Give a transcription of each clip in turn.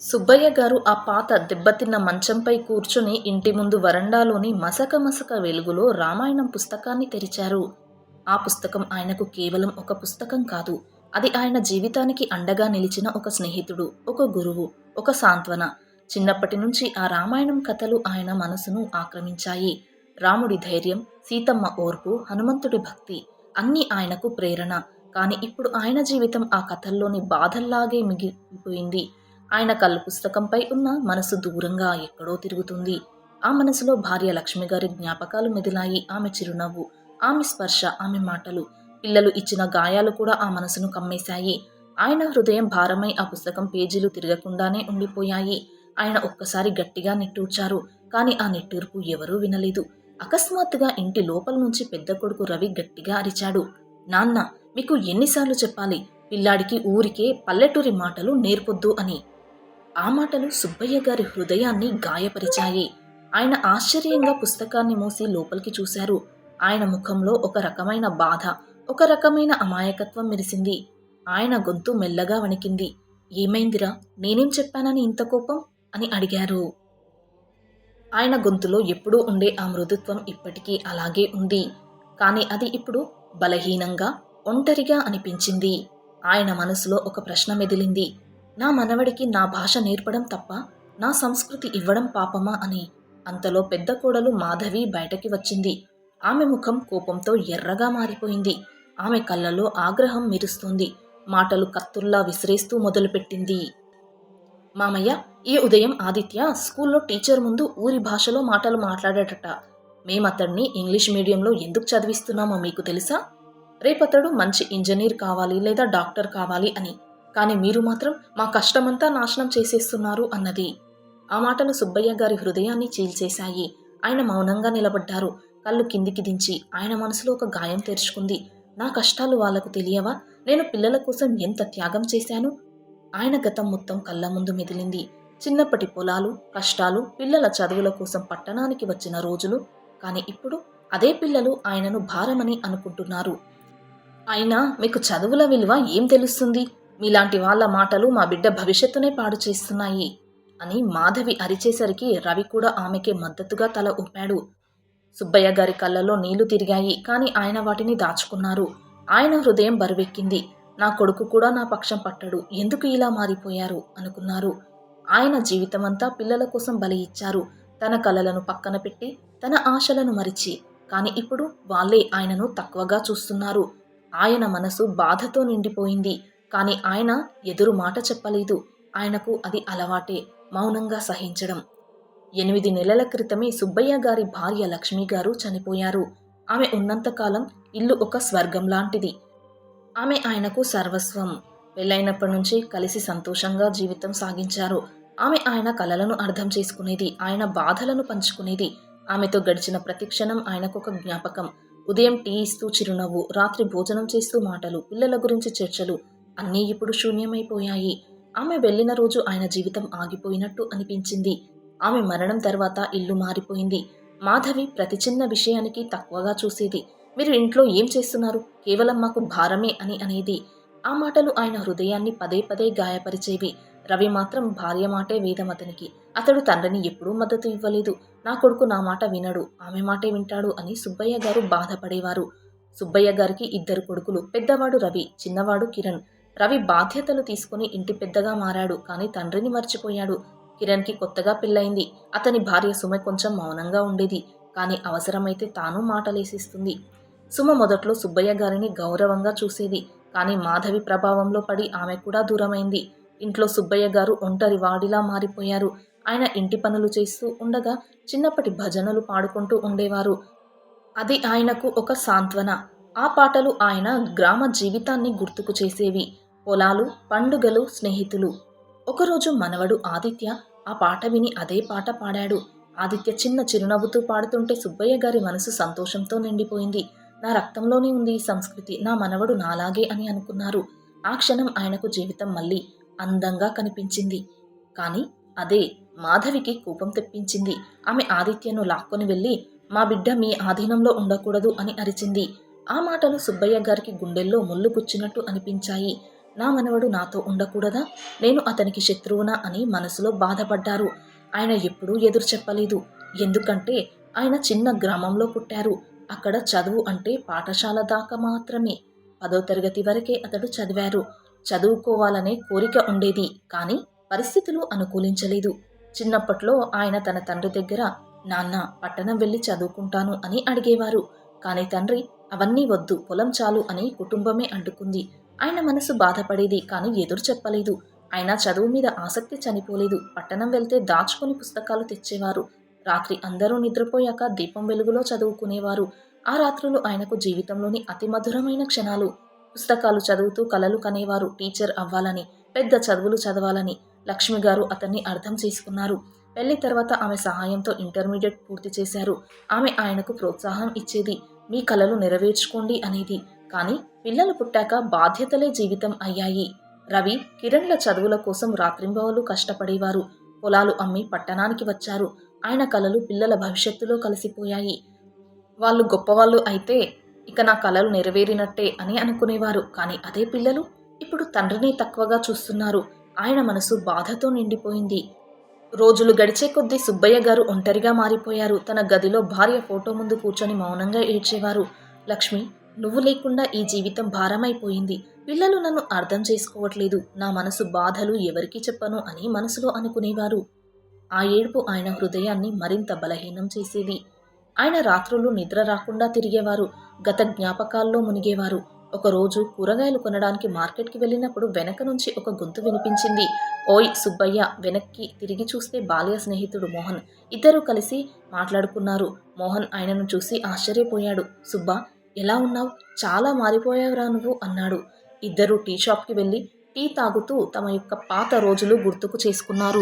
సుబ్బయ్య గారు ఆ పాత దెబ్బతిన్న మంచంపై కూర్చుని ఇంటి ముందు వరండాలోని మసక మసక వెలుగులో రామాయణం పుస్తకాన్ని తెరిచారు. ఆ పుస్తకం ఆయనకు కేవలం ఒక పుస్తకం కాదు అది ఆయన జీవితానికి అండగా నిలిచిన ఒక స్నేహితుడు ఒక గురువు ఒక సాంత్వన. చిన్నప్పటి నుంచి ఆ రామాయణం కథలు ఆయన మనసును ఆక్రమించాయి. రాముడి ధైర్యం సీతమ్మ ఓర్పు హనుమంతుడి భక్తి అన్నీ ఆయనకు ప్రేరణ. కానీ ఇప్పుడు ఆయన జీవితం ఆ కథల్లోని బాధల్లాగే మిగిలిపోయింది. ఆయన కళ్ళు పుస్తకంపై ఉన్న మనసు దూరంగా ఎక్కడో తిరుగుతుంది. ఆ మనసులో భార్య లక్ష్మి గారి జ్ఞాపకాలు మెదిలాయి ఆమె చిరునవ్వు ఆమె స్పర్శ ఆమె మాటలు. పిల్లలు ఇచ్చిన గాయాలు కూడా ఆ మనసును కమ్మేశాయి. ఆయన హృదయం భారమై ఆ పుస్తకం పేజీలు తిరగకుండానే ఉండిపోయాయి. ఆయన ఒక్కసారి గట్టిగా నిట్టూర్చారు కానీ ఆ నిట్టూర్పు ఎవరూ వినలేదు. అకస్మాత్తుగా ఇంటి లోపల నుంచి పెద్ద కొడుకు రవి గట్టిగా అరిచాడు. నాన్న మీకు ఎన్నిసార్లు చెప్పాలి? పిల్లాడికి ఊరికే పల్లెటూరి మాటలు నేర్పొద్దు అని. ఆ మాటలు సుబ్బయ్య గారి హృదయాన్ని గాయపరిచాయి. ఆయన ఆశ్చర్యంగా పుస్తకాన్ని మూసి లోపలికి చూశారు. ఆయన ముఖంలో ఒక రకమైన బాధ ఒక రకమైన అమాయకత్వం మెరిసింది. ఆయన గొంతు మెల్లగా వణికింది. ఏమైందిరా? నేనేం చెప్పానని ఇంత కోపం? అని అడిగారు. ఆయన గొంతులో ఎప్పుడూ ఉండే ఆ మృదుత్వం ఇప్పటికీ అలాగే ఉంది. కానీ అది ఇప్పుడు బలహీనంగా ఒంటరిగా అనిపించింది. ఆయన మనసులో ఒక ప్రశ్న మెదిలింది. నా మనవడికి నా భాష నేర్పడం తప్ప నా సంస్కృతి ఇవ్వడం పాపమా అని అంతలో పెద్ద కోడలు మాధవి బయటకి వచ్చింది. ఆమె ముఖం కోపంతో ఎర్రగా మారిపోయింది. ఆమె కళ్ళలో ఆగ్రహం మెరుస్తోంది. మాటలు కత్తుల్లా విసిరేస్తూ మొదలుపెట్టింది. మామయ్య ఈ ఉదయం ఆదిత్య స్కూల్లో టీచర్ ముందు ఊరి భాషలో మాటలు మాట్లాడాడట మేమతడిని ఇంగ్లీష్ మీడియంలో ఎందుకు చదివిస్తున్నామో మీకు తెలుసా? రేపతడు మంచి ఇంజనీర్ కావాలి లేదా డాక్టర్ కావాలి అని కానీ మీరు మాత్రం మా కష్టమంతా నాశనం చేసేస్తున్నారు అన్నది. ఆ మాటలు సుబ్బయ్య గారి హృదయాన్ని చీల్చేశాయి. ఆయన మౌనంగా నిలబడ్డారు. కళ్ళు కిందికి దించి ఆయన మనసులో ఒక గాయం తెరుచుకుంది. నా కష్టాలు వాళ్ళకు తెలియవా? నేను పిల్లల కోసం ఎంత త్యాగం చేశాను? ఆయన గతం మొత్తం కళ్ళ ముందు మెదిలింది. చిన్నప్పటి పొలాలు కష్టాలు పిల్లల చదువుల కోసం పట్టణానికి వచ్చిన రోజులు. కానీ ఇప్పుడు అదే పిల్లలు ఆయనను భారమని అనుకుంటున్నారు. అయినా మీకు చదువుల విలువ ఏం తెలుస్తుంది? మీలాంటి వాళ్ళ మాటలు మా బిడ్డ భవిష్యత్తునే పాడు చేస్తున్నాయి అని మాధవి అరిచేసరికి రవి కూడా ఆమెకే మద్దతుగా తల ఊపాడు. సుబ్బయ్య గారి కళ్ళలో నీళ్ళు తిరిగాయి కానీ ఆయన వాటిని దాచుకున్నారు. ఆయన హృదయం బరువెక్కింది. నా కొడుకు కూడా నా పక్షం పట్టడు. ఎందుకు ఇలా మారిపోయారు? అనుకున్నారు. ఆయన జీవితమంతా పిల్లల కోసం బలి ఇచ్చారు. తన కలలను పక్కన పెట్టి తన ఆశలను మరిచి కానీ ఇప్పుడు వాళ్ళే ఆయనను తక్కువగా చూస్తున్నారు. ఆయన మనసు బాధతో నిండిపోయింది. కానీ ఆయన ఎదురు మాట చెప్పలేదు. ఆయనకు అది అలవాటే మౌనంగా సహించడం. ఎనిమిది నెలల క్రితమే సుబ్బయ్య గారి భార్య లక్ష్మి గారు చనిపోయారు. ఆమె ఉన్నంతకాలం ఇల్లు ఒక స్వర్గం లాంటిది. ఆమె ఆయనకు సర్వస్వం. పెళ్ళైనప్పటి నుంచి కలిసి సంతోషంగా జీవితం సాగించారు. ఆమె ఆయన కలలను అర్థం చేసుకునేది ఆయన బాధలను పంచుకునేది. ఆమెతో గడిచిన ప్రతిక్షణం ఆయనకు ఒక జ్ఞాపకం. ఉదయం టీ ఇస్తూ చిరునవ్వు రాత్రి భోజనం చేస్తూ మాటలు పిల్లల గురించి చర్చలు అన్నీ ఇప్పుడు శూన్యమైపోయాయి. ఆమె వెళ్ళిన రోజు ఆయన జీవితం ఆగిపోయినట్టు అనిపించింది. ఆమె మరణం తర్వాత ఇల్లు మారిపోయింది. మాధవి ప్రతి చిన్న విషయానికి తక్కువగా చూసేది. మీరు ఇంట్లో ఏం చేస్తున్నారు? కేవలం మాకు భారమే అని అనేది. ఆ మాటలు ఆయన హృదయాన్ని పదే పదే గాయపరిచేవి. రవి మాత్రం భార్య మాటే వేదం అతనికి. అతడు తండ్రిని ఎప్పుడూ మద్దతు ఇవ్వలేదు. నా కొడుకు నా మాట వినడు. ఆమె మాటే వింటాడు అని సుబ్బయ్య గారు బాధపడేవారు. సుబ్బయ్య గారికి ఇద్దరు కొడుకులు. పెద్దవాడు రవి చిన్నవాడు కిరణ్. రవి బాధ్యతలు తీసుకుని ఇంటి పెద్దగా మారాడు కానీ తండ్రిని మర్చిపోయాడు. కిరణ్కి కొత్తగా పెళ్ళయింది. అతని భార్య సుమ కొంచెం మౌనంగా ఉండేది కానీ అవసరమైతే తాను మాటలేసిస్తుంది. సుమ మొదట్లో సుబ్బయ్య గారిని గౌరవంగా చూసేది కానీ మాధవి ప్రభావంలో పడి ఆమె కూడా దూరమైంది. ఇంట్లో సుబ్బయ్య గారు ఒంటరి వాడిలా మారిపోయారు. ఆయన ఇంటి పనులు చేస్తూ ఉండగా చిన్నప్పటి భజనలు పాడుకుంటూ ఉండేవారు. అది ఆయనకు ఒక సాంత్వన. ఆ పాటలు ఆయన గ్రామ జీవితాన్ని గుర్తుకు చేసేవి. పొలాలు పండుగలు స్నేహితులు. ఒకరోజు మనవడు ఆదిత్య ఆ పాట విని అదే పాట పాడాడు. ఆదిత్య చిన్న చిరునవ్వుతూ పాడుతుంటే సుబ్బయ్య గారి మనసు సంతోషంతో నిండిపోయింది. నా రక్తంలోనే ఉంది ఈ సంస్కృతి నా మనవడు నాలాగే అని అనుకున్నారు. ఆ క్షణం ఆయనకు జీవితం మళ్ళీ అందంగా కనిపించింది. కానీ అదే మాధవికి కోపం తెప్పించింది. ఆమె ఆదిత్యను లాక్కొని వెళ్ళి మా బిడ్డ మీ ఆధీనంలో ఉండకూడదు అని అరిచింది. ఆ మాటలు సుబ్బయ్య గారికి గుండెల్లో ముళ్ళు గుచ్చినట్టు అనిపించాయి. నా మనవడు నాతో ఉండకూడదా? నేను అతనికి శత్రువునా అని మనసులో బాధపడ్డారు. ఆయన ఎప్పుడూ ఎదురు చెప్పలేదు. ఎందుకంటే ఆయన చిన్న గ్రామంలో పుట్టారు. అక్కడ చదువు అంటే పాఠశాల దాకా మాత్రమే. పదో తరగతి వరకే అతడు చదివారు. చదువుకోవాలనే కోరిక ఉండేది కానీ పరిస్థితులు అనుకూలించలేదు. చిన్నప్పట్లో ఆయన తన తండ్రి దగ్గర నాన్న పట్టణం వెళ్ళి చదువుకుంటాను అని అడిగేవారు. కానీ తండ్రి అవన్నీ వద్దు పొలం చాలు అని కుటుంబమే అడ్డుకుంది. ఆయన మనసు బాధపడేది కానీ ఎదురు చెప్పలేదు. ఆయన చదువు మీద ఆసక్తి చనిపోలేదు. పట్టణం వెళ్తే దాచుకుని పుస్తకాలు తెచ్చేవారు. రాత్రి అందరూ నిద్రపోయాక దీపం వెలుగులో చదువుకునేవారు. ఆ రాత్రులు ఆయనకు జీవితంలోని అతి మధురమైన క్షణాలు. పుస్తకాలు చదువుతూ కలలు కనేవారు టీచర్ అవ్వాలని పెద్ద చదువులు చదవాలని లక్ష్మి గారు అతన్ని అర్థం చేసుకున్నారు. పెళ్ళి తర్వాత ఆమె సహాయంతో ఇంటర్మీడియట్ పూర్తి చేశారు. ఆమె ఆయనకు ప్రోత్సాహం ఇచ్చేది మీ కలలు నెరవేర్చుకోండి అనేది. కానీ పిల్లలు పుట్టాక బాధ్యతలే జీవితం అయ్యాయి. రవి కిరణ్ల చదువుల కోసం రాత్రింబవలు కష్టపడేవారు. పొలాలు అమ్మి పట్టణానికి వచ్చారు. ఆయన కలలు పిల్లల భవిష్యత్తులో కలిసిపోయాయి. వాళ్ళు గొప్పవాళ్ళు అయితే ఇక నా కలలు నెరవేరినట్టే అని అనుకునేవారు. కానీ అదే పిల్లలు ఇప్పుడు తండ్రిని తక్కువగా చూస్తున్నారు. ఆయన మనసు బాధతో నిండిపోయింది. రోజులు గడిచే కొద్దీ సుబ్బయ్య గారు ఒంటరిగా మారిపోయారు. తన గదిలో భార్య ఫోటో ముందు కూర్చొని మౌనంగా ఏడ్చేవారు. లక్ష్మి నువ్వు లేకుండా ఈ జీవితం భారమైపోయింది. పిల్లలు నన్ను అర్థం చేసుకోవట్లేదు. నా మనసు బాధలు ఎవరికి చెప్పను అని మనసులో అనుకునేవారు. ఆ ఏడుపు ఆయన హృదయాన్ని మరింత బలహీనం చేసేది. ఆయన రాత్రులు నిద్ర రాకుండా తిరిగేవారు. గత జ్ఞాపకాల్లో మునిగేవారు. ఒకరోజు కూరగాయలు కొనడానికి మార్కెట్కి వెళ్ళినప్పుడు వెనక నుంచి ఒక గొంతు వినిపించింది. ఓయ్ సుబ్బయ్య వెనక్కి తిరిగి చూస్తే బాల్య స్నేహితుడు మోహన్. ఇద్దరూ కలిసి మాట్లాడుకున్నారు. మోహన్ ఆయనను చూసి ఆశ్చర్యపోయాడు. సుబ్బా ఎలా ఉన్నావు? చాలా మారిపోయావురా నువ్వు అన్నాడు. ఇద్దరు టీ షాప్కి వెళ్ళి టీ తాగుతూ తమ యొక్క పాత రోజులు గుర్తుకు చేసుకున్నారు.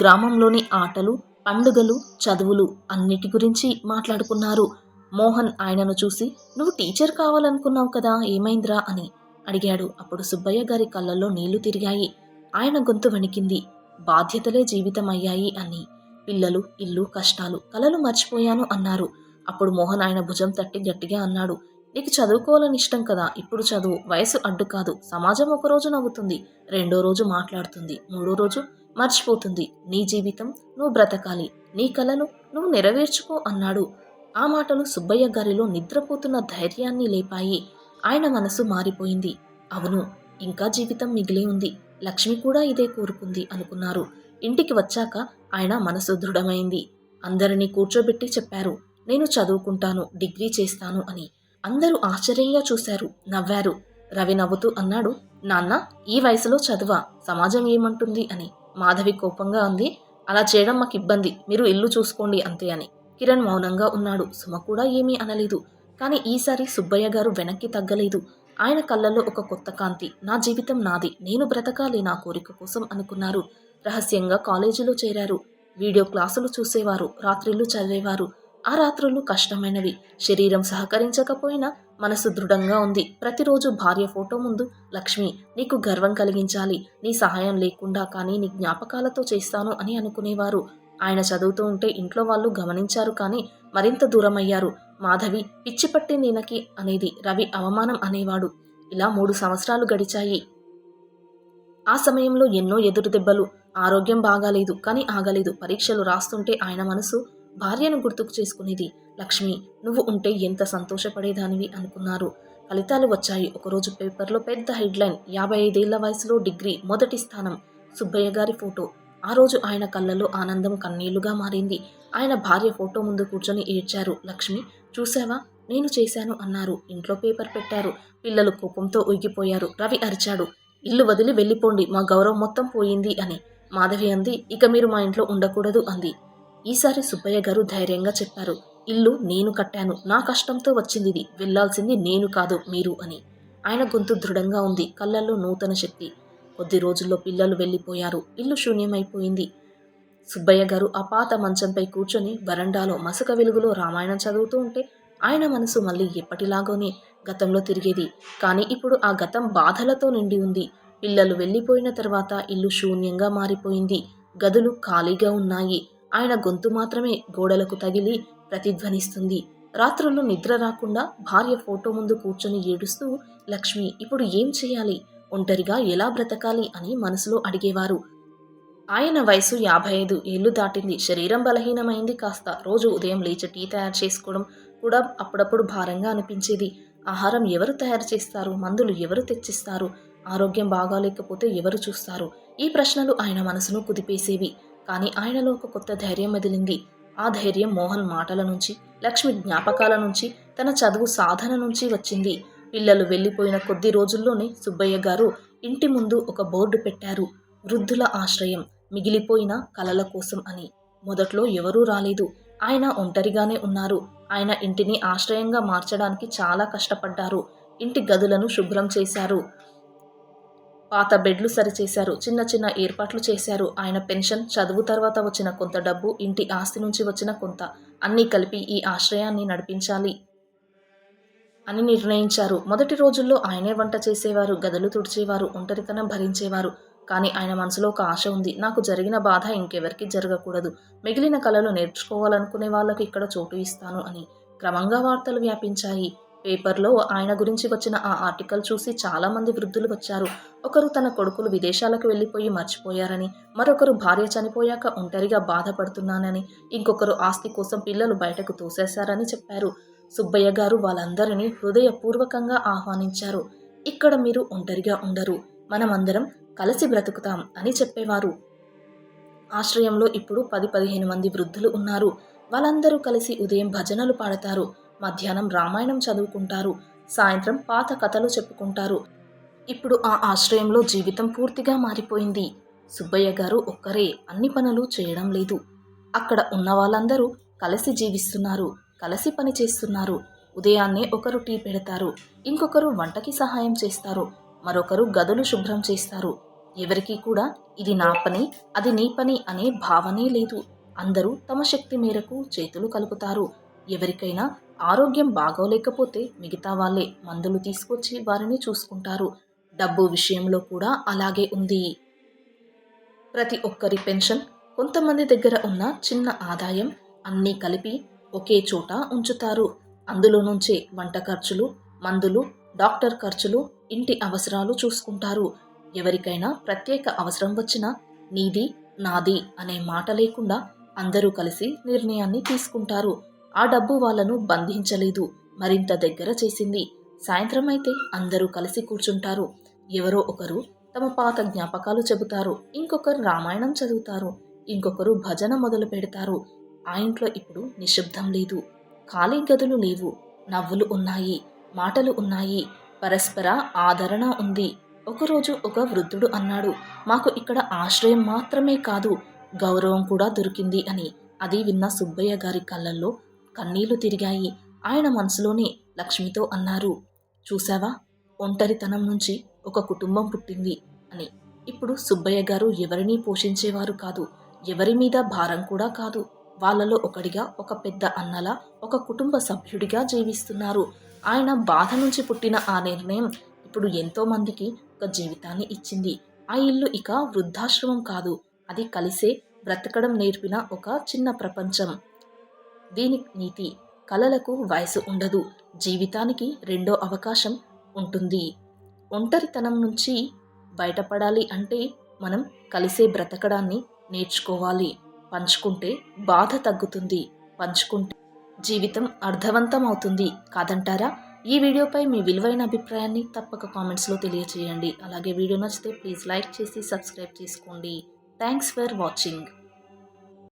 గ్రామంలోని ఆటలు పండుగలు చదువులు అన్నిటి గురించి మాట్లాడుకున్నారు. మోహన్ ఆయనను చూసి నువ్వు టీచర్ కావాలనుకున్నావు కదా ఏమైందిరా? అని అడిగాడు. అప్పుడు సుబ్బయ్య గారి కళ్ళల్లో నీళ్ళు తిరిగాయి. ఆయన గొంతు వణికింది. బాధ్యతలే జీవితం అయ్యాయి అని. పిల్లలు ఇల్లు కష్టాలు కలలు మర్చిపోయాను అన్నారు. అప్పుడు మోహన్ ఆయన భుజం తట్టి గట్టిగా అన్నాడు. నీకు చదువుకోవాలని ఇష్టం కదా ఇప్పుడు చదువు. వయసు అడ్డు కాదు. సమాజం ఒకరోజు నవ్వుతుంది రెండో రోజు మాట్లాడుతుంది మూడో రోజు మర్చిపోతుంది. నీ జీవితం నువ్వు బ్రతకాలి నీ కలను నువ్వు నెరవేర్చుకో అన్నాడు. ఆ మాటలు సుబ్బయ్య గారిలో నిద్రపోతున్న ధైర్యాన్ని లేపాయి. ఆయన మనసు మారిపోయింది. అవును ఇంకా జీవితం మిగిలి ఉంది. లక్ష్మి కూడా ఇదే కోరుకుంది అనుకున్నారు. ఇంటికి వచ్చాక ఆయన మనసు దృఢమైంది. అందరినీ కూర్చోబెట్టి చెప్పారు నేను చదువుకుంటాను డిగ్రీ చేస్తాను అని. అందరూ ఆశ్చర్యంగా చూశారు. నవ్వారు. రవి నవ్వుతూ అన్నాడు నాన్న ఈ వయసులో చదువా? సమాజం ఏమంటుంది? అని. మాధవి కోపంగా ఉంది అలా చేయడం మాకు ఇబ్బంది. మీరు ఇల్లు చూసుకోండి అంతే అని. కిరణ్ మౌనంగా ఉన్నాడు. సుమ కూడా ఏమీ అనలేదు. కానీ ఈసారి సుబ్బయ్య గారు వెనక్కి తగ్గలేదు. ఆయన కళ్ళల్లో ఒక కొత్త కాంతి. నా జీవితం నాది. నేను బ్రతకాలి నా కోరిక కోసం అనుకున్నారు. రహస్యంగా కాలేజీలో చేరారు. వీడియో క్లాసులు చూసేవారు. రాత్రిళ్ళు చదివేవారు. ఆ రాత్రులు కష్టమైనవి. శరీరం సహకరించకపోయినా మనసు దృఢంగా ఉంది. ప్రతిరోజు భార్య ఫోటో ముందు లక్ష్మి నీకు గర్వం కలిగించాలి. నీ సహాయం లేకుండా కానీ నీ జ్ఞాపకాలతో చేస్తాను అని అనుకునేవారు. ఆయన చదువుతూ ఉంటే ఇంట్లో వాళ్ళు గమనించారు కానీ మరింత దూరమయ్యారు. మాధవి పిచ్చిపట్టి నేనకి అనేది రవి అవమానం అనేవాడు. ఇలా మూడు సంవత్సరాలు గడిచాయి. ఆ సమయంలో ఎన్నో ఎదురు దెబ్బలు ఆరోగ్యం బాగాలేదు కానీ ఆగలేదు. పరీక్షలు రాస్తుంటే ఆయన మనసు భార్యను గుర్తుకు చేసుకునేది లక్ష్మి నువ్వు ఉంటే ఎంత సంతోషపడేదానివి అనుకున్నారు. ఫలితాలు వచ్చాయి. ఒకరోజు పేపర్లో పెద్ద హెడ్లైన్ యాభై ఐదేళ్ళ వయసులో డిగ్రీ మొదటి స్థానం సుబ్బయ్య గారి ఫోటో. ఆ రోజు ఆయన కళ్ళలో ఆనందం కన్నీళ్ళుగా మారింది. ఆయన భార్య ఫోటో ముందు కూర్చొని ఏడ్చారు. లక్ష్మి చూసావా నేను చేశాను అన్నారు. ఇంట్లో పేపర్ పెట్టారు. పిల్లలు కోపంతో ఉగిపోయారు రవి అరిచాడు. ఇల్లు వదిలి వెళ్ళిపోండి. మా గౌరవం మొత్తం పోయింది అని. మాధవి అంది. ఇక మీరు మా ఇంట్లో ఉండకూడదు అంది. ఈసారి సుబ్బయ్య గారు ధైర్యంగా చెప్పారు. ఇల్లు నేను కట్టాను. నా కష్టంతో వచ్చింది ఇది వెళ్ళాల్సింది నేను కాదు మీరు అని. ఆయన గొంతు దృఢంగా ఉంది. కళ్ళల్లో నూతన శక్తి. కొద్ది రోజుల్లో పిల్లలు వెళ్ళిపోయారు. ఇల్లు శూన్యమైపోయింది. సుబ్బయ్య గారు ఆ పాత మంచంపై కూర్చొని వరండాలో మసక వెలుగులో రామాయణం చదువుతూ ఉంటే ఆయన మనసు మళ్ళీ ఎప్పటిలాగోనే గతంలో తిరిగేది. కానీ ఇప్పుడు ఆ గతం బాధలతో నిండి ఉంది. పిల్లలు వెళ్ళిపోయిన తర్వాత ఇల్లు శూన్యంగా మారిపోయింది. గదులు ఖాళీగా ఉన్నాయి. ఆయన గొంతు మాత్రమే గోడలకు తగిలి ప్రతిధ్వనిస్తుంది. రాత్రుల్లో నిద్ర రాకుండా భార్య ఫోటో ముందు కూర్చొని ఏడుస్తూ లక్ష్మి ఇప్పుడు ఏం చేయాలి? ఒంటరిగా ఎలా బ్రతకాలి? అని మనసులో అడిగేవారు. ఆయన వయసు యాభై ఐదు ఏళ్ళు దాటింది. శరీరం బలహీనమైంది. కాస్త రోజు ఉదయం లేచి టీ తయారు చేసుకోవడం కూడా అప్పుడప్పుడు భారంగా అనిపించేది. ఆహారం ఎవరు తయారు చేస్తారు? మందులు ఎవరు తెచ్చిస్తారు? ఆరోగ్యం బాగాలేకపోతే ఎవరు చూస్తారు? ఈ ప్రశ్నలు ఆయన మనసును కుదిపేసేవి. కానీ ఆయనలో ఒక కొత్త ధైర్యం మెదిలింది. ఆ ధైర్యం మోహన్ మాటల నుంచి లక్ష్మి జ్ఞాపకాల నుంచి తన చదువు సాధన నుంచి వచ్చింది. పిల్లలు వెళ్ళిపోయిన కొద్ది రోజుల్లోనే సుబ్బయ్య గారు ఇంటి ముందు ఒక బోర్డు పెట్టారు. వృద్ధుల ఆశ్రయం మిగిలిపోయిన కలల కోసం అని. మొదట్లో ఎవరూ రాలేదు. ఆయన ఒంటరిగానే ఉన్నారు. ఆయన ఇంటిని ఆశ్రయంగా మార్చడానికి చాలా కష్టపడ్డారు. ఇంటి గదులను శుభ్రం చేశారు. పాత బెడ్లు సరిచేశారు. చిన్న చిన్న ఏర్పాట్లు చేశారు. ఆయన పెన్షన్ చదువు తర్వాత వచ్చిన కొంత డబ్బు ఇంటి ఆస్తి నుంచి వచ్చిన కొంత. అన్నీ కలిపి ఈ ఆశ్రయాన్ని నడిపించాలి అని నిర్ణయించారు. మొదటి రోజుల్లో ఆయనే వంట చేసేవారు గదులు తుడిచేవారు ఒంటరితనం భరించేవారు. కానీ ఆయన మనసులో ఒక ఆశ ఉంది. నాకు జరిగిన బాధ ఇంకెవరికి జరగకూడదు. మిగిలిన కళలు నేర్చుకోవాలనుకునే వాళ్ళకు ఇక్కడ చోటు ఇస్తాను అని క్రమంగా వార్తలు వ్యాపించాయి. పేపర్లో ఆయన గురించి వచ్చిన ఆ ఆర్టికల్ చూసి చాలామంది వృద్ధులు వచ్చారు. ఒకరు తన కొడుకులు విదేశాలకు వెళ్ళిపోయి మర్చిపోయారని మరొకరు భార్య చనిపోయాక ఒంటరిగా బాధపడుతున్నానని ఇంకొకరు ఆస్తి కోసం పిల్లలు బయటకు తోసేశారని చెప్పారు. సుబ్బయ్య గారు వాళ్ళందరినీ హృదయపూర్వకంగా ఆహ్వానించారు. ఇక్కడ మీరు ఒంటరిగా ఉండరు మనమందరం కలిసి బ్రతుకుతాం అని చెప్పేవారు. ఆశ్రయంలో ఇప్పుడు పది పదిహేను మంది వృద్ధులు ఉన్నారు. వాళ్ళందరూ కలిసి ఉదయం భజనలు పాడతారు. మధ్యాహ్నం రామాయణం చదువుకుంటారు. సాయంత్రం పాత కథలు చెప్పుకుంటారు. ఇప్పుడు ఆ ఆశ్రయంలో జీవితం పూర్తిగా మారిపోయింది. సుబ్బయ్య గారు ఒక్కరే అన్ని పనులు చేయడం లేదు. అక్కడ ఉన్న వాళ్ళందరూ కలిసి జీవిస్తున్నారు కలిసి పని చేస్తున్నారు. ఉదయాన్నే ఒకరు టీ పెడతారు ఇంకొకరు వంటకి సహాయం చేస్తారు మరొకరు గదులు శుభ్రం చేస్తారు. ఎవరికీ కూడా ఇది నా పని అది నీ పని అనే భావనే లేదు. అందరూ తమ శక్తి మేరకు చేతులు కలుపుతారు. ఎవరికైనా ఆరోగ్యం బాగోలేకపోతే మిగతా వాళ్ళే మందులు తీసుకొచ్చి వారిని చూసుకుంటారు. డబ్బు విషయంలో కూడా అలాగే ఉంది. ప్రతి ఒక్కరి పెన్షన్ కొంతమంది దగ్గర ఉన్న చిన్న ఆదాయం అన్నీ కలిపి ఒకే చోట ఉంచుతారు. అందులో నుంచే వంట ఖర్చులు మందులు డాక్టర్ ఖర్చులు ఇంటి అవసరాలు చూసుకుంటారు. ఎవరికైనా ప్రత్యేక అవసరం వచ్చినా నీది నాది అనే మాట లేకుండా అందరూ కలిసి నిర్ణయాన్ని తీసుకుంటారు. ఆ డబ్బు వాళ్ళను బంధించలేదు. మరింత దగ్గర చేసింది. సాయంత్రం అయితే అందరూ కలిసి కూర్చుంటారు. ఎవరో ఒకరు తమ పాత జ్ఞాపకాలు చెబుతారు. ఇంకొకరు రామాయణం చదువుతారు. ఇంకొకరు భజన మొదలు పెడతారు. ఆ ఇంట్లో ఇప్పుడు నిశ్శబ్దం లేదు. ఖాళీ గదులు లేవు. నవ్వులు ఉన్నాయి. మాటలు ఉన్నాయి. పరస్పర ఆదరణ ఉంది. ఒకరోజు ఒక వృద్ధుడు అన్నాడు మాకు ఇక్కడ ఆశ్రయం మాత్రమే కాదు. గౌరవం కూడా దొరికింది అని. అది విన్న సుబ్బయ్య గారి కళ్ళల్లో కన్నీళ్ళు తిరిగాయి. ఆయన మనసులోనే లక్ష్మితో అన్నారు చూశావా? ఒంటరితనం నుంచి ఒక కుటుంబం పుట్టింది అని. ఇప్పుడు సుబ్బయ్య గారు ఎవరినీ పోషించేవారు కాదు. ఎవరి మీద భారం కూడా కాదు. వాళ్ళలో ఒకడిగా ఒక పెద్ద అన్నలా ఒక కుటుంబ సభ్యుడిగా జీవిస్తున్నారు. ఆయన బాధ నుంచి పుట్టిన ఆ నిర్ణయం ఇప్పుడు ఎంతో మందికి ఒక జీవితాన్ని ఇచ్చింది. ఆ ఇల్లు ఇక వృద్ధాశ్రమం కాదు. అది కలిసే బ్రతకడం నేర్పిన ఒక చిన్న ప్రపంచం. దీని నీతి కలలకు వయసు ఉండదు. జీవితానికి రెండో అవకాశం ఉంటుంది. ఒంటరితనం నుంచి బయటపడాలి అంటే మనం కలిసే బ్రతకడాన్ని నేర్చుకోవాలి. పంచుకుంటే బాధ తగ్గుతుంది. పంచుకుంటే జీవితం అర్థవంతం అవుతుంది కాదంటారా? ఈ వీడియోపై మీ విలువైన అభిప్రాయాన్ని తప్పక కామెంట్స్లో తెలియచేయండి. అలాగే వీడియో నచ్చితే ప్లీజ్ లైక్ చేసి సబ్స్క్రైబ్ చేసుకోండి. Thanks for watching.